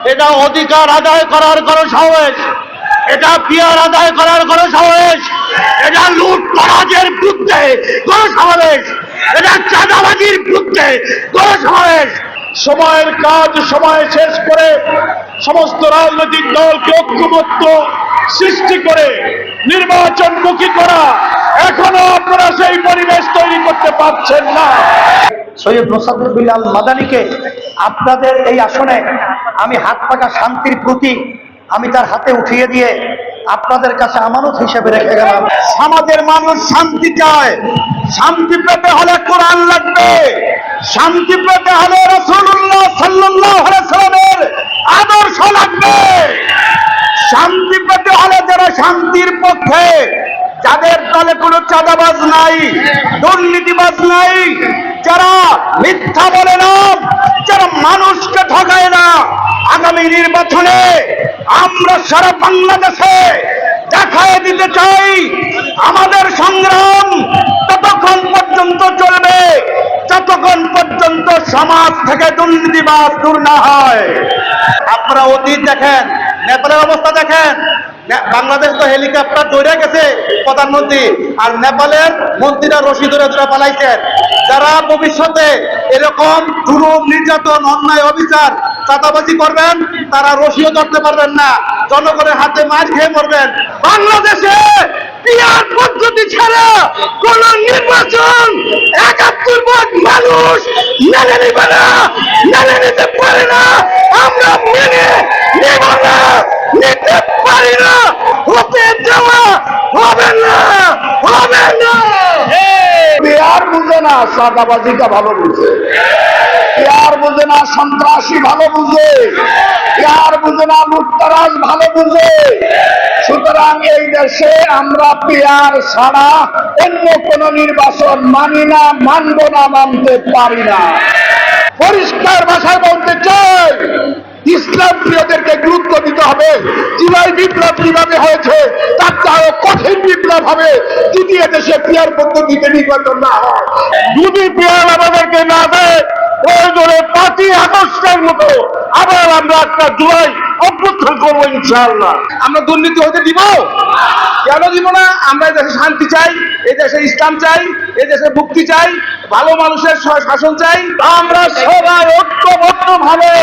এটা অধিকার আদায় করার কোনো সাহস। এটা পিয়ার আদায় করার কোনো সাহস। এটা লুট করাজের বিরুদ্ধে কোনো সমাবেশ এটা চাঁদাবাজির বিরুদ্ধে কোনো সমাবেশ সময়ের কাজ সময় শেষ করে সমস্ত রাজনৈতিক দলকে ঐক্যবদ্ধ সৃষ্টি করে নির্বাচনমুখী করা। এখনও আপনারা সেই পরিবেশ তৈরি করতে পারছেন না। সৈয়দ মোসাদ্দুর বিলাল মাদানিকে আপনাদের এই আসনে আমি হাত পাকা শান্তির প্রতীক আমি তার হাতে উঠিয়ে দিয়ে আপনাদের কাছে আমানত হিসেবে রেখে গেলাম। সমাজের মানুষ শান্তি চায়। শান্তি পেতে হলে কোরআন লাগবে। শান্তি পেতে হলে রসুল্লাহ সাল্লাহ আদর্শ লাগবে। শান্তি পেতে হলে যারা শান্তির পক্ষে, যাদের দলে কোনো চাঁদাবাজ নাই, দুর্নীতিবাজ নাই, যারা মিথ্যা বলে না, যারা মানুষকে ঠকায় না, আগামী নির্বাচনে আমরা সারা বাংলাদেশে দেখায় দিতে চাই, আমাদের সংগ্রাম ততক্ষণ পর্যন্ত চলবে, যতক্ষণ পর্যন্ত সমাজ থেকে দুর্নীতিবাদ দূর না হয়। আপনারা অতীত দেখেন নেপালের অবস্থা দেখেন। বাংলাদেশ তো হেলিকপ্টার দৌড়ে গেছে প্রধানমন্ত্রী। আর নেপালের মন্ত্রীরা রশি ধরে ধরে পালাইছেন। যারা ভবিষ্যতে এরকম জুলুম নির্যাতন, অন্যায়, অবিচার, চাঁদাবাজি করবেন, তারা রশিও ধরতে পারবেন না। জনগণের হাতে মার খেয়ে মরবেন। বাংলাদেশে পিয়ার পদ্ধতি ছাড়া কোন নির্বাচন একাত্তর ভাগ মানুষ মেনে নেবে না, মেনে নিতে পারে না। আমরা মেনে নেব না নিতে পারি না! হতে দেওয়া হবে না! হবে না! বিহার বুঝে না সাদাবাজিটা ভালো বুঝে। বুঝে না সন্ত্রাসী ভালো বুঝে। বিহার বুঝে না লুটতারাজ ভালো বুঝে। সুতরাং এই দেশে আমরা পিয়ার ছাড়া অন্য কোন নির্বাচন মানি না মানব না মানতে পারি না। পরিষ্কার ভাষায় বলতে চাই ইসলাম প্রিয়দেরকে গুরুত্ব দিতে হবে। জুলাই বিপ্লব কীভাবে হয়েছে তার চেয়েও কঠিন বিপ্লব হবে। যদি দেশে পিয়ার পদ্ধতিতে নির্বাচন না হয়। যদি পিয়ার আমাদেরকে না দেয় প্রয়োজনে পাঁচই আগস্টের মতো আবার আমরা একটা জুলাই অভ্যুত্থান করব ইনশাআল্লাহ। আমরা দুর্নীতি হতে দিব? কেন দিব না? আমরা দেশে শান্তি চাই এই দেশে ইসলাম চাই এই দেশে মুক্তি চাই ভালো মানুষের শাসন চাই। আমরা সবাই ঐক্যবদ্ধ ভাবে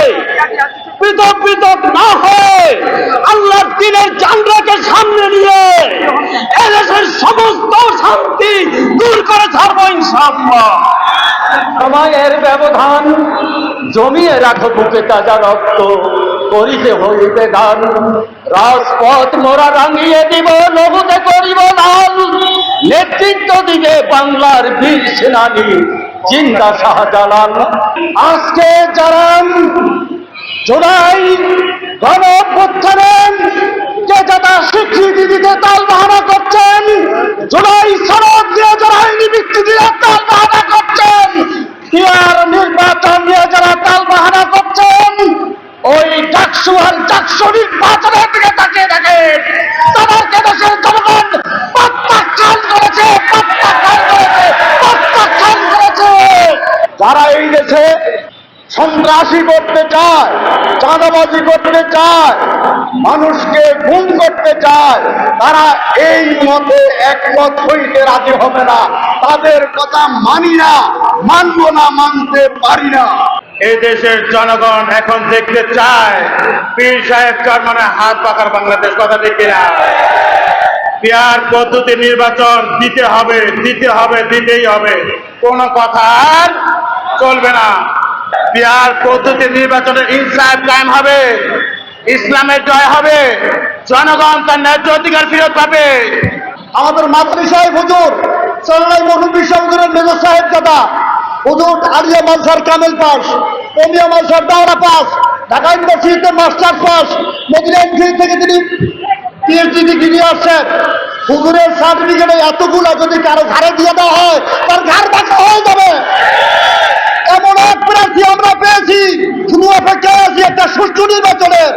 পৃথক পৃথক না হয়ে আল্লাহ দিনের চান্দ্রকে সামনে নিয়ে এদেশের সমস্ত শান্তি দূর করে ছাড়বো ইনশাআল্লাহ। সময়ের ব্যবধান জমিয়ে রাখো বুকে তাজা রক্ত করিতে হইতে গান রাজপথ মোরা রাঙিয়ে দিব নবুতে করিব লাল। নেতৃত্ব দিবে বাংলার বীর সেনানী জিন্দা শাহজালাল। আজকে যারা জোড়াই গণ যারা স্বীকৃতি দিতে তাল বাহানা করছেন, জুলাই সনদ দিয়ে যারা আইনি ভিত্তি দিয়ে তাল বাহানা করছেন নির্বাচন নিয়ে যারা তাল বাহানা করছেন, ওই ডাকসু ডাকসু নির্বাচনের দিকে দেখেন। তাদেরকে দেশের জনগণ করেছে প্রত্যাখ্যান করেছে প্রত্যাখ্যান করেছে। যারা এই সন্ত্রাসী করতে চায়, চাঁদাবাজি করতে চায়, মানুষকে গুম করতে চায়, তারা এই মতে একমত হইতে রাজি হবে না। তাদের কথা মানি না, মানব না, মানতে পারি না। এই দেশের জনগণ এখন দেখতে চায়, পীর সাহেব চরমানে হাত পাকার বাংলাদেশ কথা দেখি না পেয়ার পদ্ধতি নির্বাচন দিতে হবে দিতে হবে, দিতেই হবে। কোন কথা আর চলবে না। পেয়ার পদ্ধতি নির্বাচনে ইনসাফ কায়েম হবে, ইসলামের জয় হবে, জনগণ তার ন্যায্য অধিকার ফেরত পাবে। আমাদের মাতৃ সাহেব হুজুর চন্নাই মহুবী হুজুরের মেজর সাহেব দাদা। হুজুর আলিয়া মালসার কামেল পাস, ওমিয়া মালসার দাওরা পাস, ঢাকা ইউনিভার্সিটিতে মাস্টার পাস মদিনা ইউনিভার্সিটি থেকে তিনি পিএইচডি ডিগ্রি আসছেন। হুজুরের সার্টিফিকেটে এতগুলো যদি কারও ঘাড়ে দিয়ে দেওয়া হয়, তার ঘাড় বাঁকা হয়ে যাবে। এমন এক প্রার্থী আমরা পেয়েছি। শুধু অপেক্ষায় আছি একটা সুষ্ঠু নির্বাচনের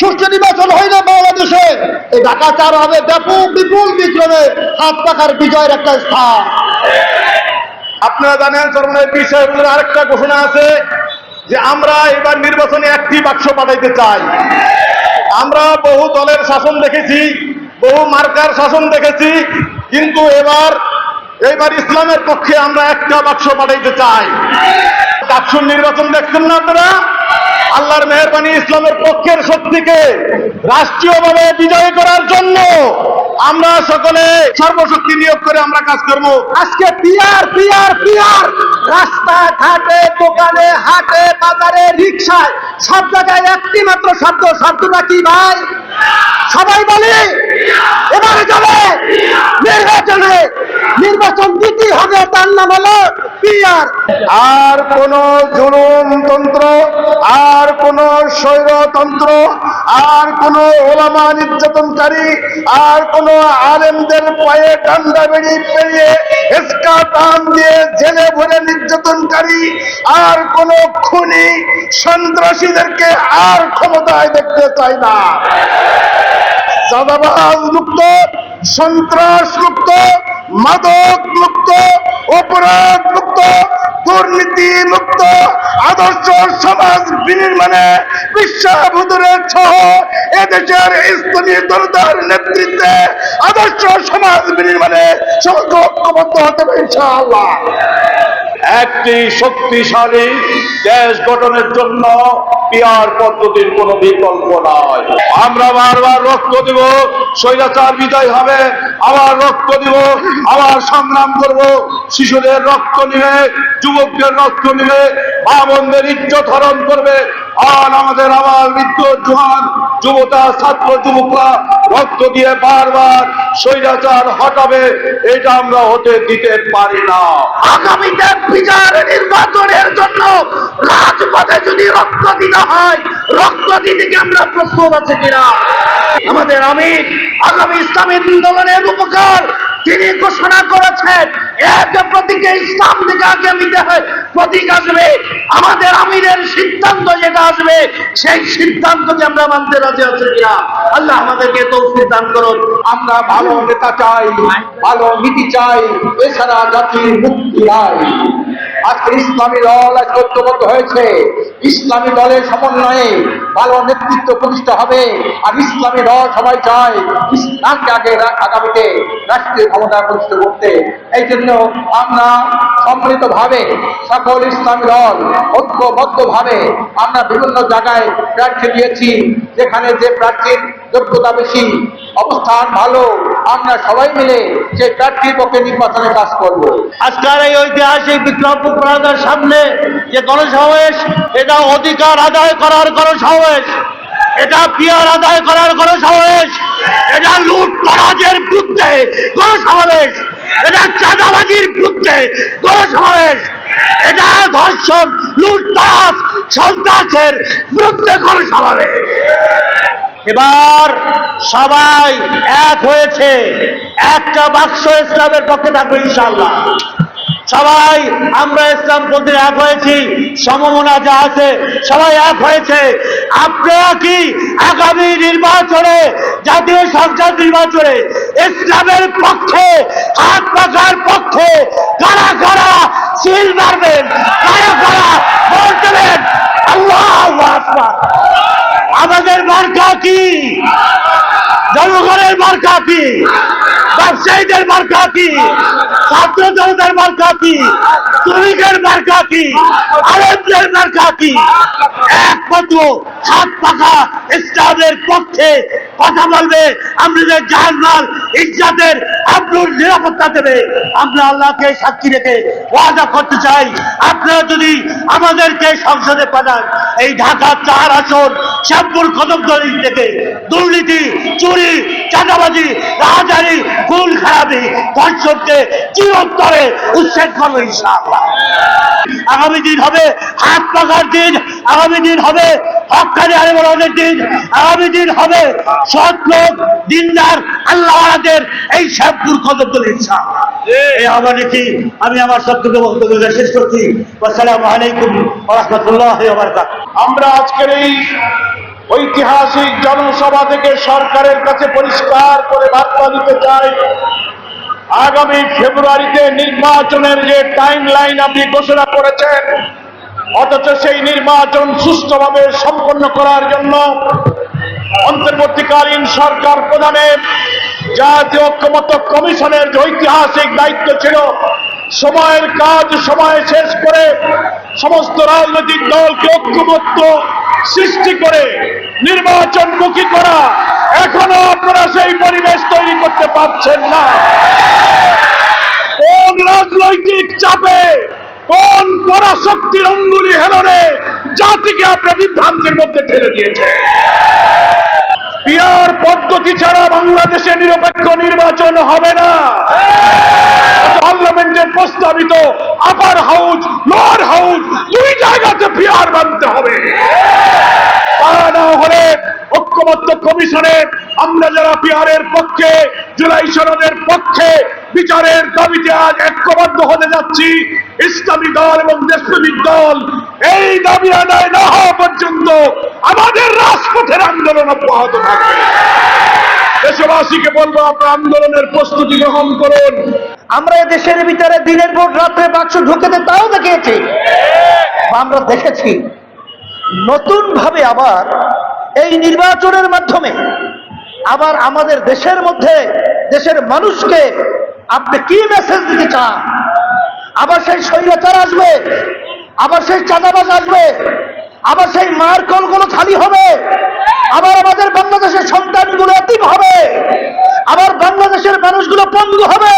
সুষ্ঠু নির্বাচন হইলে বাংলাদেশে। এই ঢাকা চার হবে ব্যাপক বিপুল বিক্রমে হাত পাখার বিজয়ের একটা স্থান। আপনারা জানেন চরমের বিষয়গুলোর আরেকটা ঘোষণা আছে যে আমরা এবার নির্বাচনে একটি বাক্স পাঠাইতে চাই। আমরা বহু দলের শাসন দেখেছি, বহু মার্কার শাসন দেখেছি, কিন্তু এবার এবার ইসলামের পক্ষে আমরা একটা বাক্স পাঠাইতে চাই। ডাকসুর নির্বাচন দেখছেন না আপনারা? আল্লাহর মেহরবানি ইসলামের পক্ষের শক্তিকে রাষ্ট্রীয়ভাবে বিজয় করার জন্য আমরা সকলে সর্বশক্তি নিয়োগ করে আমরা কাজ করব। আজকে পিয়ার পিয়ার পিয়ার রাস্তা ঘাটে দোকানে, হাটে, বাজারে, রিক্সায়, সব জায়গায় একটি মাত্র শব্দ, শব্দটা কি ভাই? সবাই বলে, এবারে যাবে। নির্বাচনে নির্বাচন দিতে হবে তার নাম হলো পিয়ার আর কোন জুলুমতন্ত্র আর কোন স্বৈরতন্ত্র, আর কোন ওলামা নির্যাতনকারী, আর কোন আলেমদের পায়ে ডান্ডা বেড়ি পেরিয়ে এসকা টান দিয়ে জেলে ভরে নির্যাতনকারী আর কোন খুনি সন্ত্রাসীদেরকে আর ক্ষমতায় দেখতে চাই না। চাঁদাবাজ মুক্ত সন্ত্রাস মুক্ত মাদক মুক্ত অপরাধ মুক্ত দুর্নীতি মুক্ত আদর্শ সমাজ বিনির্মাণে বিশ্বাবুদরের সহ এদেশের ইসলামী দরদার নেতৃত্বে আদর্শ সমাজ বিনির্মাণে সমগ্র ঐক্যবদ্ধ হতে হবে ইনশাআল্লাহ। একটি শক্তিশালী দেশ গঠনের জন্য পিয়ার পদ্ধতির কোনো বিকল্প নয় আমরা বারবার রক্ত দিব, স্বৈরাচার বিদায় হবে, আবার রক্ত দিব, আবার সংগ্রাম করব। শিশুদের রক্ত নিবে, যুবকদের রক্ত নিবে, মা বোনদের ইজ্জত হরণ করবে আর আমাদের আবার বৃদ্ধ জোয়ান যুবতা, ছাত্র, যুবকরা, রক্ত দিয়ে বারবার স্বৈরাচার হটাবে, এটা আমরা হতে দিতে পারি না। আগামীতে বিচার নির্বাচনের জন্য রাজপথে যদি রক্ত দিতে হয়, রক্ত দিতে কি আমরা প্রস্তুত আছে কিনা? আমাদের আমির আগামী ইসলামী আন্দোলনের উপকার তিনি ঘোষণা করেছেন, এক প্রতীকে ইসলাম থেকে আগে নিতে হয়। প্রতীক আসবে, আমাদের আমিরের সিদ্ধান্ত যেটা আসবে, সেই সিদ্ধান্তকে আমরা মানতে রাজি আছি কিনা? আল্লাহ আমাদেরকে তৌফিক দান করুন। আমরা ভালো নেতা চাই, ভালো নীতি চাই, এছাড়া জাতির মুক্তি নাই। আজকে ইসলামী দল আজকে ঐক্যবদ্ধ হয়েছে। ইসলামী দলের সমন্বয়ে ভালো নেতৃত্ব প্রতিষ্ঠা হবে। আর ইসলামী দল সবাই চায় ইসলামকে আগে আগামীতে রাষ্ট্রীয় ক্ষমতা প্রতিষ্ঠা করতে। এই জন্য আমরা সম্মিলিত ভাবে সকল ইসলামী দল ঐক্যবদ্ধ ভাবে আমরা বিভিন্ন জায়গায় প্রার্থী দিয়েছি, যেখানে যে প্রার্থীর যোগ্যতা বেশি, অবস্থান ভালো, আমরা সবাই মিলে সেই প্রার্থীর পক্ষে নির্বাচনে কাজ করব। আজকের এই ঐতিহাসিক বিক্রমপুর সামনে যে গণসমাবেশ, এটা অধিকার আদায় করার গণসমাবেশ এটা পিয়ার আদায় করার গণসমাবেশ এটা লুট তরাজের বিরুদ্ধে গণসমাবেশ এটা চাঁদাবাজির বিরুদ্ধে গণসমাবেশ এটা ধর্ষণ লুট তরাজ সন্ত্রাসের বিরুদ্ধে গণসমাবেশ এবার সবাই এক হয়েছে। একটা বাক্স ইসলামের পক্ষে থাকবে ইনশাল্লাহ সবাই, আমরা ইসলাম পন্থী এক হয়েছি, সমমনা যা আছে, সবাই এক হয়েছে। আপনারা কি আগামী নির্বাচনে, জাতীয় সংসদ নির্বাচনে ইসলামের পক্ষে, হাত পাখার পক্ষে কারা কারা সিল মারবেন, কারা কারা ভোট দেবেন? আল্লাহ আমাদের মার্কা কি? জনগণের মার্কা কি? ব্যবসায়ীদের মার্কা কি? ছাত্র জনতার মার্কা কি? শ্রমিকের মার্কা কি? আরবদের মার্কা কি? একমাত্র হাত পাখা ইসলামের পক্ষে কথা বলবে আমাদের জাহান্নার ইজ্জাতের আব্রুর নিরাপত্তা দেবে। আমরা আল্লাহকে সাক্ষী রেখে ওয়াদা করতে চাই। আপনারা যদি আমাদেরকে সংসদে পাঠান, এই ঢাকা চার আসন শ্যামপুর কদমতলী থেকে দুর্নীতি, চুরি, চাঁদাবাজি, রাহাজারি খুন খারাপি, ধর্ষণকে চিরন্তরে উচ্ছেদ করব ইনশাআল্লাহ। আগামী দিন হবে হাত পাকার দিন, আগামী দিন হবে হকানি আলিমনের দিন, আগামী দিন হবে সৎ লোক, দিনদার আল্লাহদের এই শ্যামপুর কদমতলী ইনশাআল্লাহ। এই আমার নীতি আমি আমার সত্যকে বক্তব্য শেষ করছি। আসসালামু আলাইকুম রহমতুল্লাহ আমরা আজকের এই ঐতিহাসিক জনসভা থেকে সরকারের কাছে পরিষ্কার করে বার্তা দিতে চাই। আগামী ফেব্রুয়ারিতে নির্বাচনের যে টাইম লাইন আপনি ঘোষণা করেছেন, অথচ সেই নির্বাচন সুষ্ঠুভাবে সম্পন্ন করার জন্য অন্তর্বর্তীকালীন সরকার প্রধানের জাতীয় ঐক্যমত্য কমিশনের যে ঐতিহাসিক দায়িত্ব ছিল, সময়ের কাজ সময়ে শেষ করে সমস্ত রাজনৈতিক দলকে ঐক্যমত্য সৃষ্টি করে নির্বাচনমুখী করা, এখনও আপনারা সেই পরিবেশ তৈরি করতে পারছেন না। কোন রাজনৈতিক চাপে, কোন পরাশক্তির অঙ্গুলি হেলনে জাতিকে আপনার বিভ্রান্তির মধ্যে ঠেলে দিয়েছে। পিয়ার ছাড়া বাংলাদেশে নিরপেক্ষ নির্বাচন হবে না। পার্লামেন্টের প্রস্তাবিত আপার হাউস লোয়ার হাউস দুই জায়গাতে পিয়ার মানতে হবে। না হলে ঐক্যবদ্ধ কমিশনে আমরা যারা পিয়ারের পক্ষে, জুলাই সনদের পক্ষে বিচারের দাবিতে আজ ঐক্যবদ্ধ হতে যাচ্ছি, ইসলামী দল এবং দেশপ্রেমিক দল, এই দাবি আদায় না হওয়া পর্যন্ত আমাদের রাজপথের আন্দোলন অব্যাহত থাকবে। দেশবাসীকে বলব, আপনার আন্দোলনের প্রস্তুতি গ্রহণ করুন। আমরা দেশের ভিতরে দিনের পর রাত্রে বাক্স ঢুকেতে তাও দেখিয়েছি। আমরা দেখেছি নতুন ভাবে আবার এই নির্বাচনের মাধ্যমে আবার আমাদের দেশের মধ্যে, দেশের মানুষকে আপনি কি মেসেজ দিতে চান? আবার সেই স্বৈরাচার আসবে, আবার সেই চাঁদাবাজ আসবে আবার সেই মার কলগুলো খালি হবে। আবার আমাদের বাংলাদেশের সন্তানগুলো এতিম হবে। আবার বাংলাদেশের মানুষগুলো পঙ্গু হবে।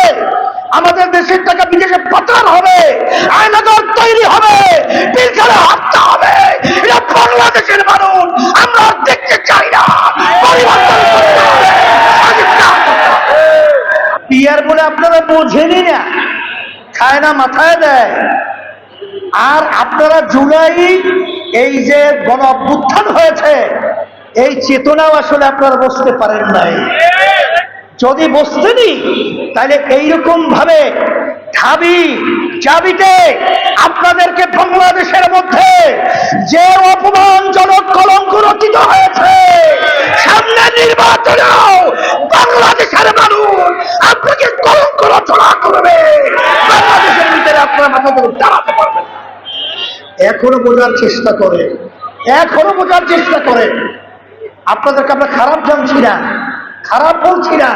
আমাদের দেশের টাকা বিদেশে পাচার হবে। আয়নাগর তৈরি হবে। পিলখানে হত্যা হবে। এটা বাংলাদেশের মানুষ। আমরা দেখতে চাই না। পরিবর্তন পিয়ার বলে আপনারা বোঝেনি না। খায় না, মাথায় দেয়। আর আপনারা জুলাই এই যে গণ অভ্যুত্থান হয়েছে, এই চেতনাও আসলে আপনারা বসতে পারেন নাই। যদি বসতেনি তাহলে এইরকম ভাবে ঢাবি চাবিতে আপনাদেরকে বাংলাদেশের মধ্যে যে অপমানজনক কলঙ্ক রচিত হয়েছে, সামনে নির্বাচনেও বাংলাদেশের মানুষ আপনাকে কলঙ্ক রচনা করবে বাংলাদেশের ভিতরে আপনার মাথা থেকে দাঁড়াতে পারবেন না। এখনও বোঝার চেষ্টা করে। এখনও বোঝার চেষ্টা করে। আপনাদেরকে আমরা খারাপ জানছি না, খারাপ বলছি না।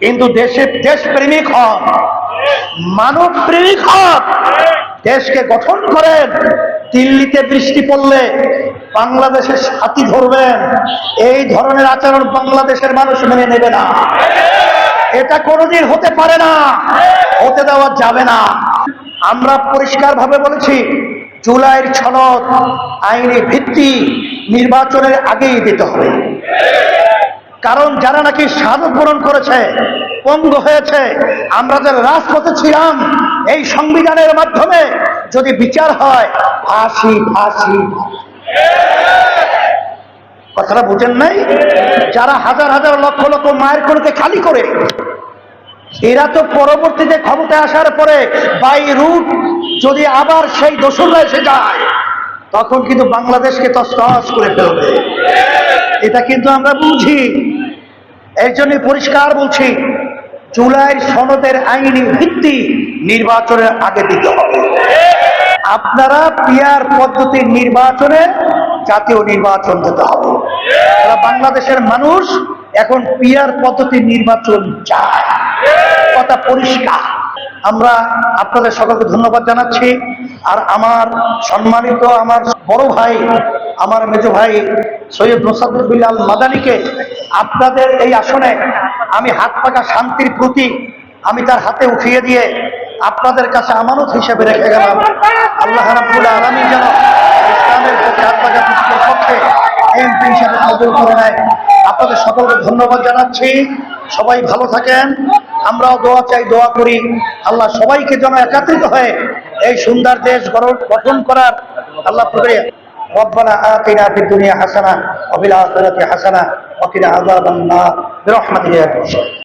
কিন্তু দেশের দেশপ্রেমিক হন মানব প্রেমিক হন, দেশকে গঠন করেন, দিল্লিতে বৃষ্টি পড়লে বাংলাদেশের সাথী ধরবেন। এই ধরনের আচরণ বাংলাদেশের মানুষ মেনে নেবে না। এটা কোনোদিন হতে পারে না, হতে দেওয়া যাবে না। আমরা পরিষ্কারভাবে বলেছি জুলাইয়ের সনদ আইনি ভিত্তি নির্বাচনের আগেই দিতে হবে। কারণ যারা নাকি সাধু পূরণ করেছে, পঙ্গ হয়েছে, আমরা যারা রাজপথে ছিলাম, এই সংবিধানের মাধ্যমে যদি বিচার হয়, ফাঁসি ফাঁসি। কথাটা বুঝেন নাই? যারা হাজার হাজার লক্ষ লক্ষ মায়ের করতে খালি করে, এরা তো পরবর্তীতে ক্ষমতায় আসার পরে বাই রুট যদি আবার সেই দোসররা এসে যায়, তখন কিন্তু বাংলাদেশকে তস্তস করে ফেলবে। এটা কিন্তু আমরা বুঝি। এর জন্য পরিষ্কার বলছি, জুলাই সনদের আইনি ভিত্তি নির্বাচনের আগে দিতে হবে। আপনারা পিয়ার পদ্ধতির নির্বাচনে জাতীয় নির্বাচন দিতে হবে। বাংলাদেশের মানুষ, এখন পিয়ার পদ্ধতির নির্বাচন চায়। কথা পরিষ্কার। আমরা আপনাদের সকলকে ধন্যবাদ জানাচ্ছি। আর আমার সম্মানিত আমার বড় ভাই, আমার মেজ ভাই সৈয়দ মোসাদ্দুল বিল্লাল মাদানিকে আপনাদের এই আসনে আমি হাত পাকা শান্তির প্রতীক আমি তার হাতে উঠিয়ে দিয়ে আপনাদের কাছে আমানত হিসেবে রেখে গেলাম। আল্লাহ রাব্বুল আলামিন যেন ইসলামের পক্ষে এমপি হিসেবে করে নেয়। আপনাদের সকলকে ধন্যবাদ জানাচ্ছি। সবাই ভালো থাকেন। আমরাও দোয়া চাই দোয়া করি আল্লাহ সবাইকে যেন একাত্রিত হয়ে এই সুন্দর দেশ গড়- গঠন করার আল্লাহ প্রক্রিয়া ربنا آتنا في الدنيا حسنة وفي الآخرة حسنة وقنا عذاب النار برحمتك يا رب